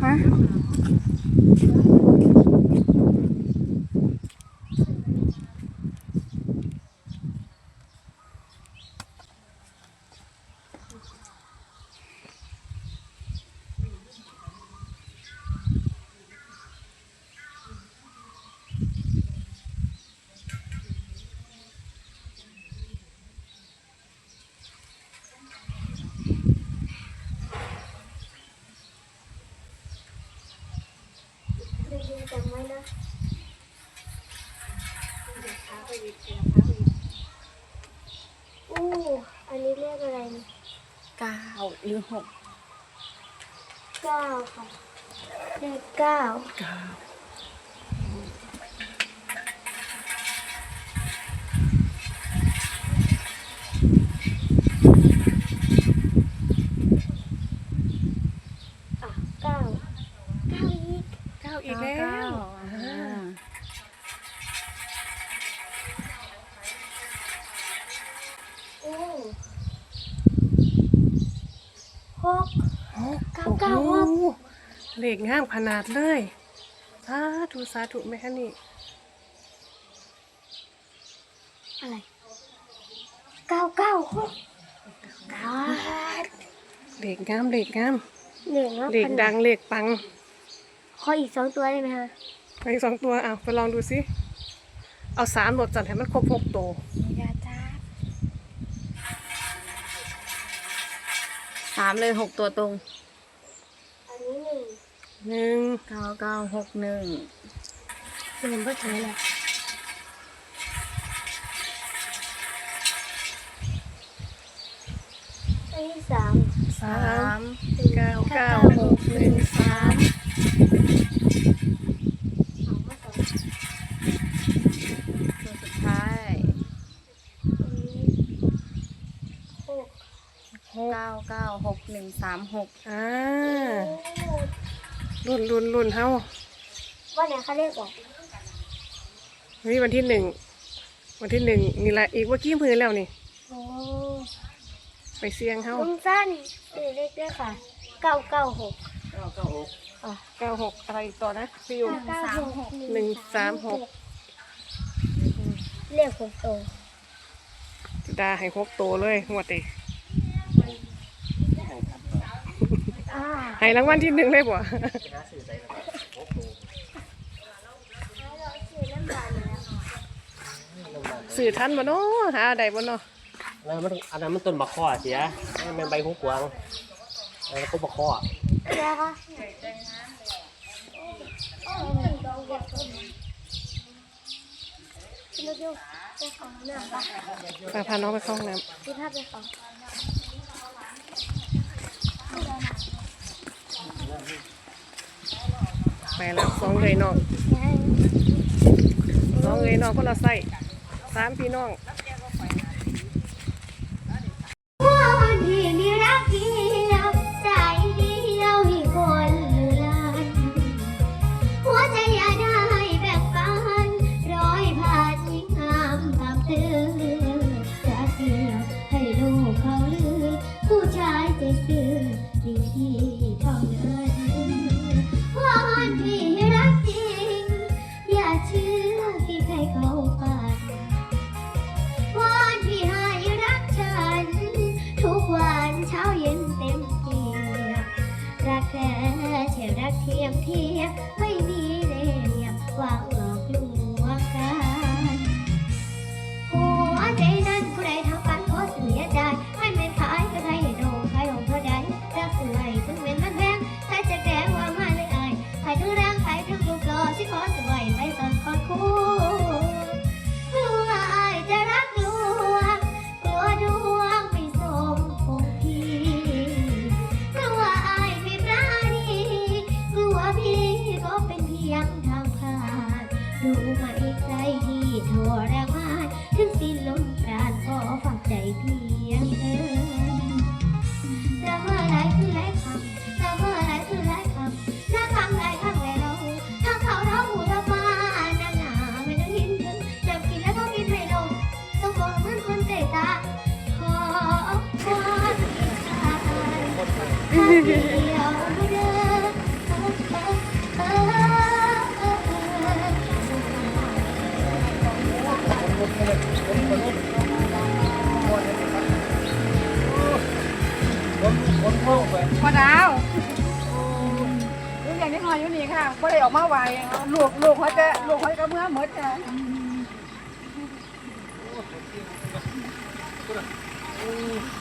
ฮ อู้อันนี้เรียกอะไรนะเก้าหรือหกเก้าค่ะเลขเก้าเก้าอะเก้าเก้าอีกเก้าอีกแล้ว กเก้าโอ้เก้าโหหกเหล็กง่ามขนาดเลยสาธุสาธุแม่คะนี่ อะไรเก้าเก้าหกเก้าเหล็กงามเหล็กงามหนึ่งแล้วเหล็กดังเหล็กปัง ขออีกสองตัวได้ไหมคะไปสองตัวเอาไปลองดูสิ เอาสามหลดจัดให้มันครบหกตัวามเลยหกตัวตรง อันนี้หนึ่งหนึ่งเก้าเก้าหกหนึ่งหนึ่งก็ใช่แหละอันนี้สามสาสามมเก้าเก้าหกหนึ่งสาม เอามาสอง ตัวสุดท้าย อันนี้หก หก เก้าเก้าหกหนึ่งสามหกอ่าโอ้รุ่นรุ่นรุ่นเฮาว่าไหนเขาเรียกออกนี่วันที่หนึ่ง วันที่หนึ่งนี่แหละอีกว่ากี้มือแล้วนี่ โอ้ไปเสียงเฮาลุงสั้นสื่อเลขด้วยค่ะเก้าเก้าหกอะเก้าหกอะไรอีกต่อนะพี่อยู่เก้าหกหนึ่งสามหกเรียกหกโตดาให้หกตัวเลยงวดดิ อ่า ให้รางวัลที่หนึ่งเลยบ่สื่อทันบ่เนาะหาได้บ่เนาะแล้วมันอันนั้นมันต้นมะข้อเสียมันเป็นใบหูกวางแล้วก็มะข้อเดี๋ยวค่ะเราเดี๋ยวไปของน้ำปะพาพาน้องไปเข้าห้องน้ที่ภาพไปของำ ไปแล้วสองเลยน้องสองเลยน้องคนละไส้สามพี่น้อง ทรมานถึงสิ้นลมปราณขอฝากใจเพียงเธอจะเมื่อไรคือไรคำจะเมื่อไรคือไรคำถ้าคำไรคำไรเราถ้าเขาเราหูเรามาหน้าหนาไม่ได้ยินถึงจับกินแล้วก็กินไม่ลงต้องมองเหมือนคนเตะตาขอความเมตตาถ้ พอดาวลูกอย่างนี้หอยอยู่นี่ค่ะก็ได้ออกมาไหวลูกลูกเขาจะลูกเขาก็เมื่อหมดจ้ะเ